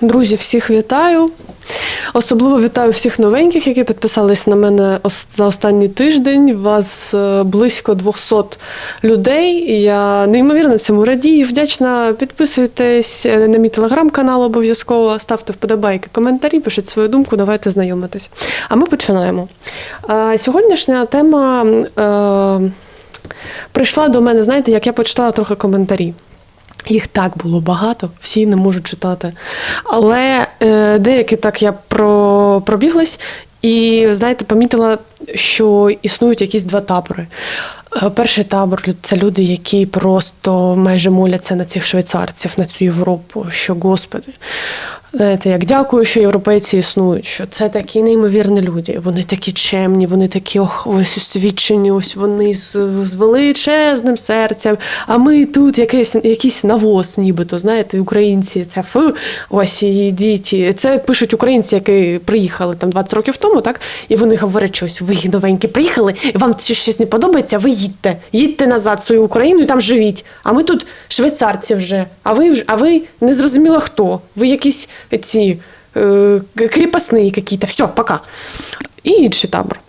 Друзі, всіх вітаю. Особливо вітаю всіх новеньких, які підписались на мене за останній тиждень. Вас е, близько 200 людей. Я неймовірно цьому радію. Вдячна. Підписуйтесь е, на мій телеграм-канал обов'язково, ставте вподобайки, коментарі, пишіть свою думку, давайте знайомитись. А ми починаємо. Сьогоднішня тема е, прийшла до мене, знаєте, як я почитала трохи коментарі. Їх так було багато, всі не можуть читати. Але е, деякі так я про, пробіглась і, знаєте, помітила, що існують якісь два табори. Е, Перший табор це люди, які просто майже моляться на цих швейцарців, на цю Європу, що Господи. Знаєте, як дякую, що європейці існують, що це такі неймовірні люди. Вони такі чемні, вони такі ох, ось освічені, ось вони з, з величезним серцем. А ми тут якийсь, якийсь навоз, нібито, знаєте, українці, це фу, ось і діти. Це пишуть українці, які приїхали там 20 років тому, так? І вони говорять, що ось ви новенькі приїхали, і вам щось не подобається, ви їдьте, їдьте назад в свою Україну і там живіть. А ми тут швейцарці вже. А ви а ви не зрозуміло хто. Ви якісь ці е, кріпосні якісь. Все, пока. І інший табор.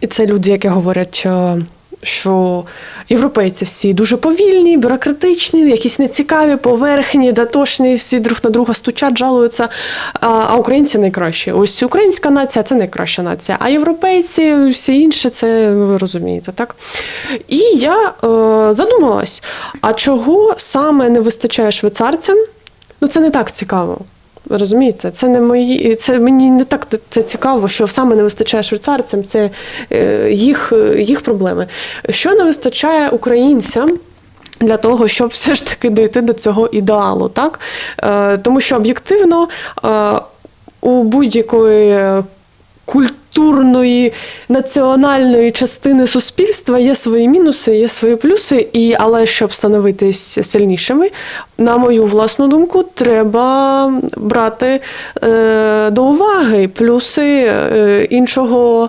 І це люди, які говорять, е, що європейці всі дуже повільні, бюрократичні, якісь нецікаві, поверхні, дотошні, всі друг на друга стучать, жалуються. А українці найкращі. Ось українська нація це найкраща нація. А європейці, всі інші, це ну, ви розумієте, так? І я е, задумалась: а чого саме не вистачає швейцарцям? Ну, це не так цікаво. Розумієте, це не мої, це мені не так це цікаво, що саме не вистачає швейцарцям, це е, їх, їх проблеми. Що не вистачає українцям? Для того, щоб все ж таки дійти до цього ідеалу, так? Е, тому що об'єктивно е, у будь-якої культурної національної частини суспільства є свої мінуси, є свої плюси, і але щоб становитись сильнішими, на мою власну думку, треба брати е, до уваги плюси е, іншого,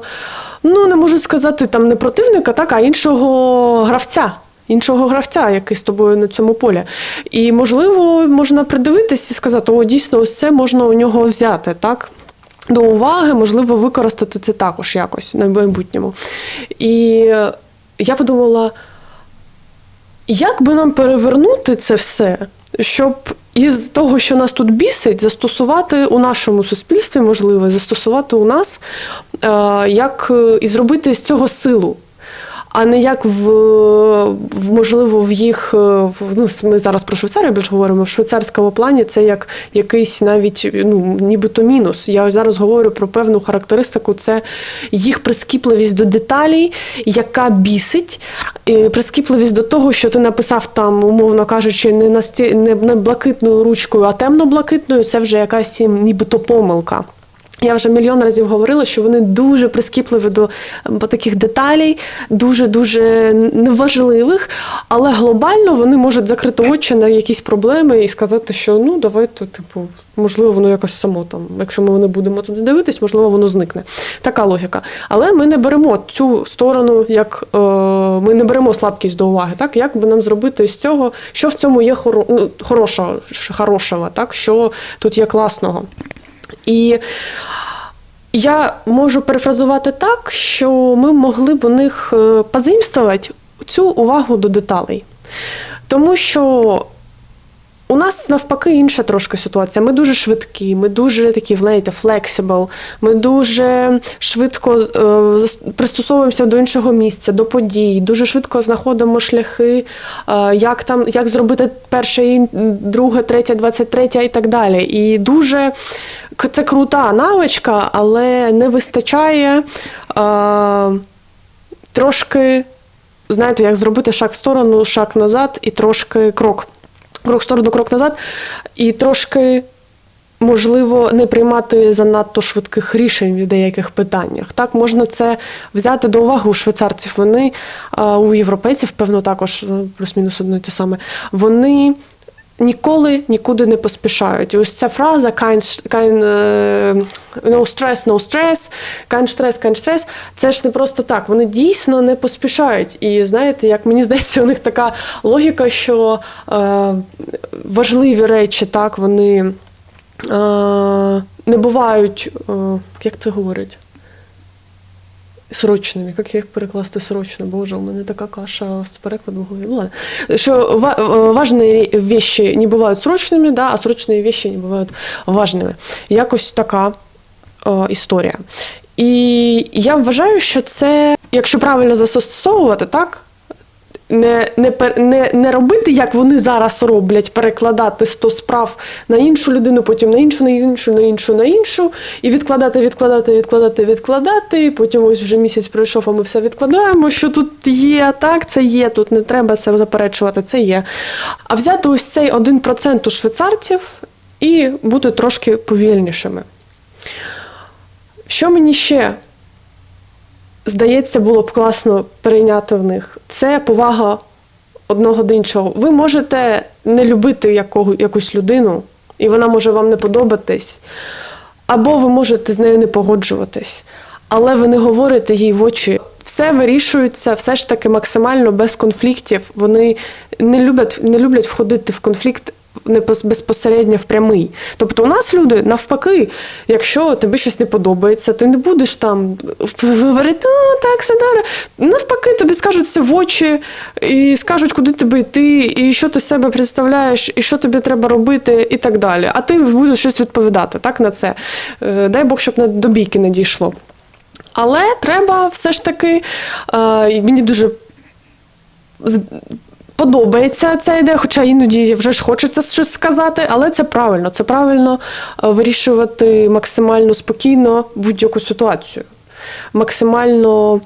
ну не можу сказати там не противника, так, а іншого гравця. Іншого гравця, який з тобою на цьому полі. І, можливо, можна придивитись і сказати, о, дійсно, ось це можна у нього взяти, так? До уваги, можливо, використати це також якось на майбутньому. І я подумала, як би нам перевернути це все, щоб із того, що нас тут бісить, застосувати у нашому суспільстві, можливо, застосувати у нас, е, як е, і зробити з цього силу. А не як в, можливо в їх е, ну ми зараз про Швейцарію більш говоримо в швейцарському плані. Це як якийсь навіть ну нібито мінус. Я зараз говорю про певну характеристику. Це їх прискіпливість до деталей, яка бісить, прискіпливість до того, що ти написав там, умовно кажучи, не насті... не, не блакитною ручкою, а темно-блакитною. Це вже якась нібито помилка. Я вже мільйон разів говорила, що вони дуже прискіпливі до ем, таких деталей, дуже дуже неважливих, але глобально вони можуть закрити очі на якісь проблеми і сказати, що ну давайте, типу, можливо, воно якось само там. Якщо ми не будемо туди дивитись, можливо, воно зникне. Така логіка. Але ми не беремо цю сторону, як е, ми не беремо слабкість до уваги. Так, як би нам зробити з цього, що в цьому є хоро, ну, хорошого, хорошого, так, що тут є класного. І я можу перефразувати так, що ми могли б у них позаимствувати цю увагу до деталей. Тому що у нас навпаки інша трошки ситуація. Ми дуже швидкі, ми дуже такі, знаєте, flexible, ми дуже швидко е, пристосовуємося до іншого місця, до подій, дуже швидко знаходимо шляхи, е, як там як зробити перше, друге, третє, двадцять третє і так далі. І дуже це крута навичка, але не вистачає е, трошки, знаєте, як зробити шаг в сторону, шаг назад і трошки крок. Крок в сторону, крок назад, і трошки. Можливо, не приймати занадто швидких рішень в деяких питаннях. Так, можна це взяти до уваги у швейцарців. Вони у європейців, певно, також ну, плюс-мінус одне те саме. Вони ніколи нікуди не поспішають. Ось ця фраза kein, kein, е, no stress, no stress, kein stress, kein stress, це ж не просто так. Вони дійсно не поспішають. І знаєте, як мені здається, у них така логіка, що е, важливі речі, так, вони. не бувають, е, як це говорять? Срочними. Як їх перекласти срочно? Боже, у мене така каша з перекладу в голові. Ну. Що е, важні вещи не бувають срочними, да, а срочні вещи не бувають важними. Якось така е, історія. І я вважаю, що це, якщо правильно застосовувати, так. Не, не, не, не робити, як вони зараз роблять, перекладати 100 справ на іншу людину, потім на іншу, на іншу, на іншу, на іншу, і відкладати, відкладати, відкладати, відкладати. І потім ось вже місяць пройшов, а ми все відкладаємо. Що тут є, так, це є, тут не треба це заперечувати, це є. А взяти ось цей 1% у швейцарців і бути трошки повільнішими. Що мені ще здається, було б класно перейняти в них. Це повага одного до іншого. Ви можете не любити якого, якусь людину, і вона може вам не подобатись, або ви можете з нею не погоджуватись, але ви не говорите їй в очі. Все вирішується все ж таки максимально без конфліктів. Вони не люблять, не люблять входити в конфлікт не безпосередньо в прямий. Тобто у нас люди навпаки, якщо тобі щось не подобається, ти не будеш там говорити, о, так, все добре. Навпаки, тобі скажуть це в очі і скажуть, куди тебе йти, і що ти себе представляєш, і що тобі треба робити, і так далі. А ти будеш щось відповідати так, на це. Е, Дай Бог, щоб до бійки не дійшло. Але треба все ж таки, е, мені дуже подобається ця ідея, хоча іноді вже ж хочеться щось сказати, але це правильно. Це правильно е, вирішувати максимально спокійно будь-яку ситуацію. Максимально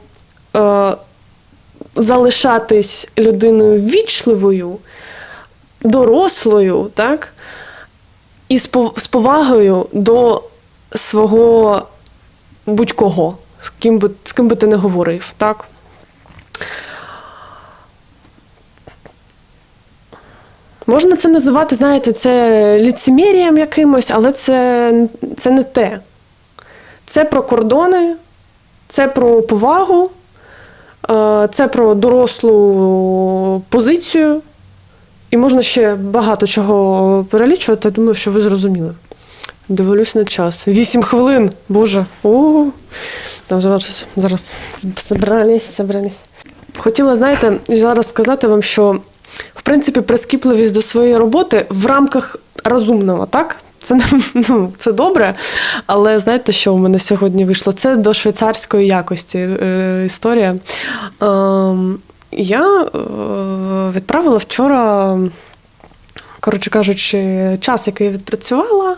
е, залишатись людиною вічливою, дорослою, так? І з повагою до свого будь-кого, з ким би, з ким би ти не говорив, так? Можна це називати, знаєте, це ліцемірієм якимось, але це, це не те. Це про кордони, це про повагу, е, це про дорослу позицію. І можна ще багато чого перелічувати. Думаю, що ви зрозуміли. Дивлюсь на час. Вісім хвилин. Боже. О, там зараз, зараз собрались, собрались. Хотіла, знаєте, зараз сказати вам, що в принципі прискіпливість до своєї роботи в рамках розумного, так? Це ну, це добре, але знаєте, що у мене сьогодні вийшло? Це до швейцарської якості е, історія. Ем, я е, відправила вчора, коротше кажучи, час, який я відпрацювала,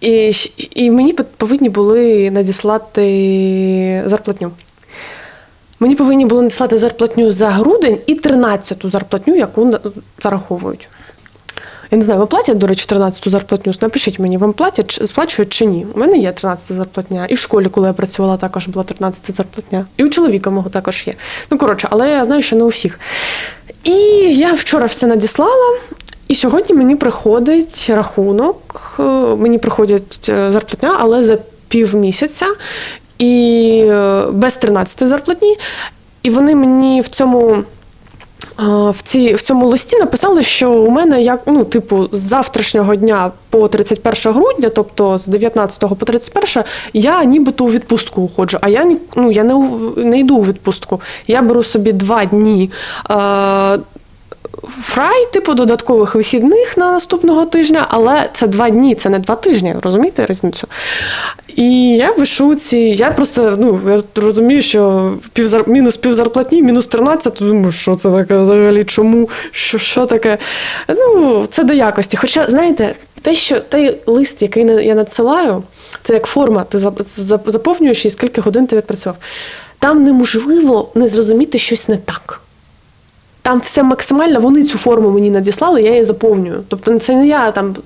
і, і мені повинні були надіслати зарплатню. Мені повинні були надіслати зарплатню за грудень і 13-ту зарплатню, яку зараховують. Я не знаю, вам платять, до речі, 13-ту зарплатню? Напишіть мені, вам платять, сплачують чи ні. У мене є 13-та зарплатня. І в школі, коли я працювала, також була 13-та зарплатня. І у чоловіка мого також є. Ну, коротше, але я знаю, що не у всіх. І я вчора все надіслала. І сьогодні мені приходить рахунок, е, мені приходять е, зарплатня, але за півмісяця і е, без 13-ї зарплатні. І вони мені в цьому. В, ці, в цьому листі написали, що у мене як ну, типу, з завтрашнього дня по 31 грудня, тобто з 19 по 31, я нібито у відпустку уходжу. А я ну, я не, не йду у відпустку. Я беру собі два дні. Е, Фрай, типу, додаткових вихідних на наступного тижня, але це два дні, це не два тижні, розумієте різницю? І я пишу ці. Я просто ну, я розумію, що півзар... мінус півзарплатні, мінус 13, то думаю, що це таке взагалі, чому? Що, що таке? Ну, це до якості. Хоча, знаєте, те, що той лист, який я надсилаю, це як форма, ти зап- зап- заповнюєш і скільки годин ти відпрацював. Там неможливо не зрозуміти щось не так. Там все максимально, вони цю форму мені надіслали, я її заповнюю. Тобто це не я там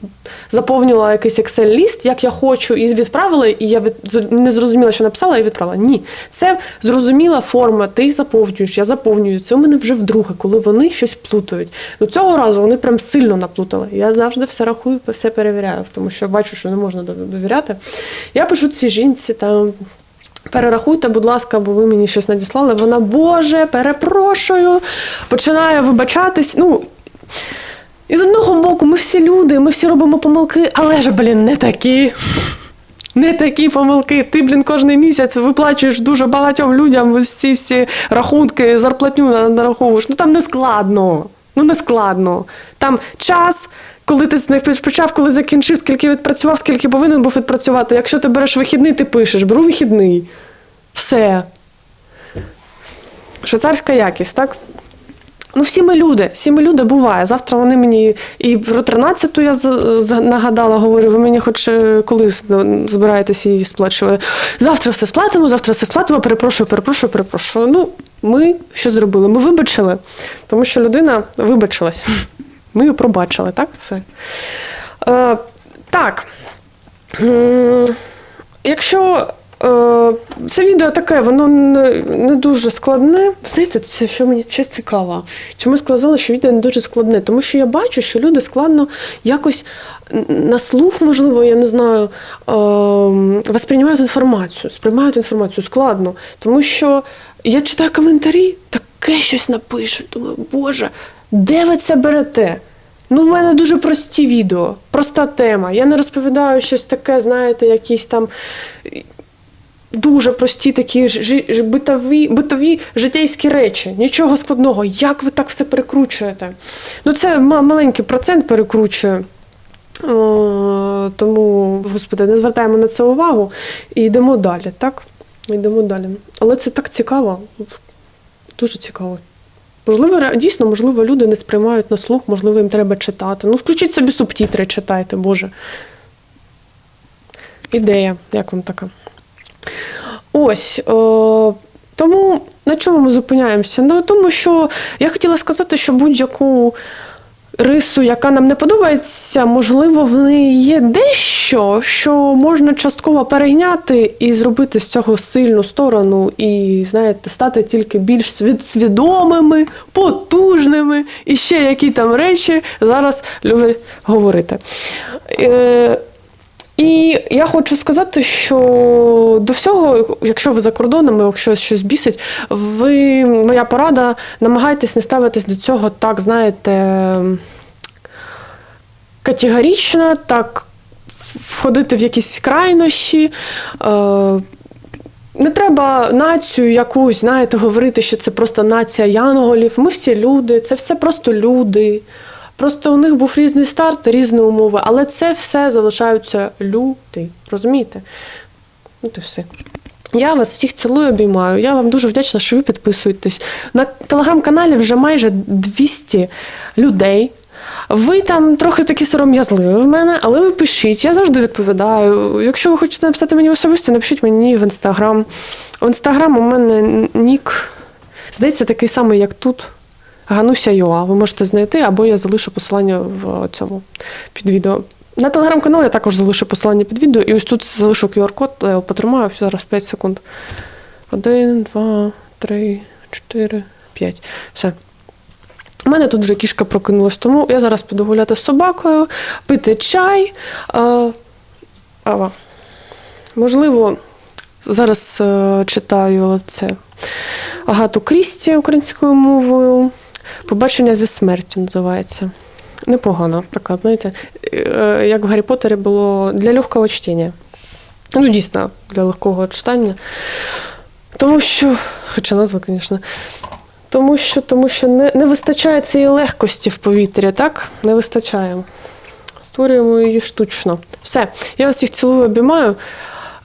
заповнювала якийсь Excel-ліст, як я хочу, і відправила, і я від... не зрозуміла, що написала, і відправила. Ні. Це зрозуміла форма, ти заповнюєш, я заповнюю. Це у мене вже вдруге, коли вони щось плутають. Ну цього разу вони прям сильно наплутали. Я завжди все рахую, все перевіряю, тому що бачу, що не можна довіряти. Я пишу цій жінці там. Перерахуйте, будь ласка, бо ви мені щось надіслали. Вона, Боже, перепрошую, починає вибачатись. Ну, І з одного боку, ми всі люди, ми всі робимо помилки, але ж, блін, не такі. Не такі помилки. Ти, блін, кожен місяць виплачуєш дуже багатьом людям ці всі рахунки, зарплатню нараховуєш. Ну там не складно. Ну не складно. Там час, коли ти з них почав, коли закінчив, скільки відпрацював, скільки повинен був відпрацювати. Якщо ти береш вихідний, ти пишеш, беру вихідний. Все. Швейцарська якість, так? Ну, всі ми люди, всі ми люди буває. Завтра вони мені і про 13-ту я нагадала, говорю, ви мені хоч е, коли з- збираєтесь її сплачувати. Завтра все сплатимо, завтра все сплатимо, перепрошую, перепрошую, перепрошую. Ну, ми що зробили? Ми вибачили, тому що людина вибачилась. Ми її пробачили, так? Все. Е, так. Якщо е, це відео таке, воно не, не дуже складне. Знаєте, це що мені ще цікаво. Чому сказала, що відео не дуже складне? Тому що я бачу, що люди складно якось на слух, можливо, я не знаю, е, восприймають інформацію, сприймають інформацію складно. Тому що я читаю коментарі, таке щось напишуть. Думаю, Боже, де ви це берете? Ну, в мене дуже прості відео, проста тема. Я не розповідаю щось таке, знаєте, якісь там дуже прості такі ж- битові, битові житейські речі. Нічого складного. Як ви так все перекручуєте? Ну, це ма- маленький процент перекручує. О, тому, господи, не звертаємо на це увагу і йдемо далі, так? Йдемо далі. Але це так цікаво. Дуже цікаво. Можливо, дійсно, можливо, люди не сприймають на слух, можливо, їм треба читати. Ну, включіть собі субтітри, читайте, Боже. Ідея, як вам така? Ось. Е, тому на чому ми зупиняємося? На тому, що я хотіла сказати, що будь-яку рису, яка нам не подобається, можливо, в неї є дещо, що можна частково перейняти і зробити з цього сильну сторону, і, знаєте, стати тільки більш свідомими, потужними і ще які там речі зараз люблять говорити. Е, і я хочу сказати, що до всього, якщо ви за кордоном, якщо щось бісить, ви моя порада, намагайтесь не ставитись до цього так, знаєте, категорично, так входити в якісь крайнощі. Е, не треба націю якусь, знаєте, говорити, що це просто нація янголів. Ми всі люди, це все просто люди. Просто у них був різний старт, різні умови, але це все залишаються люди. Розумієте? Ну, то все. Я вас всіх цілую, обіймаю. Я вам дуже вдячна, що ви підписуєтесь. На телеграм-каналі вже майже 200 людей. Ви там трохи такі сором'язливі в мене, але ви пишіть, я завжди відповідаю. Якщо ви хочете написати мені особисто, напишіть мені в інстаграм. В інстаграм у мене нік, здається, такий самий, як тут. Гануся Йоа. Ви можете знайти, або я залишу посилання в цьому під відео. На телеграм-канал я також залишу посилання під відео, і ось тут залишу QR-код, я його потримаю зараз 5 секунд. Один, два, три, чотири, п'ять. Все. У мене тут вже кішка прокинулась, тому я зараз піду гуляти з собакою, пити чай. А, ава. Можливо, зараз е, читаю це Агату Крісті українською мовою. Побачення зі смертю називається. Непогано, така, знаєте, е, як в Гаррі Поттері було для легкого чтення. Ну, дійсно, для легкого читання. Тому що, хоча назва, звісно, тому що, тому що не, не вистачає цієї легкості в повітрі, так? Не вистачає. Створюємо її штучно. Все, я вас всіх цілую, обіймаю.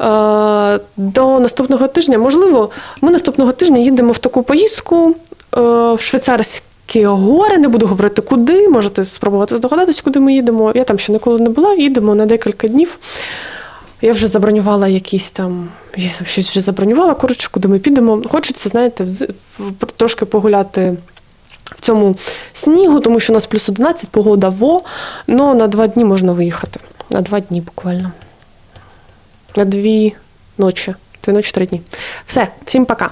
Е, До наступного тижня. Можливо, ми наступного тижня їдемо в таку поїздку е, в швейцарські гори. Не буду говорити куди. Можете спробувати здогадатись, куди ми їдемо. Я там ще ніколи не була. Їдемо на декілька днів. Я вже забронювала якісь там, я там щось вже забронювала, коротше, куди ми підемо. Хочеться, знаєте, трошки погуляти в цьому снігу, тому що у нас плюс 11, погода во, але на два дні можна виїхати. На два дні буквально. На дві ночі. Дві ночі, три дні. Все, всім пока.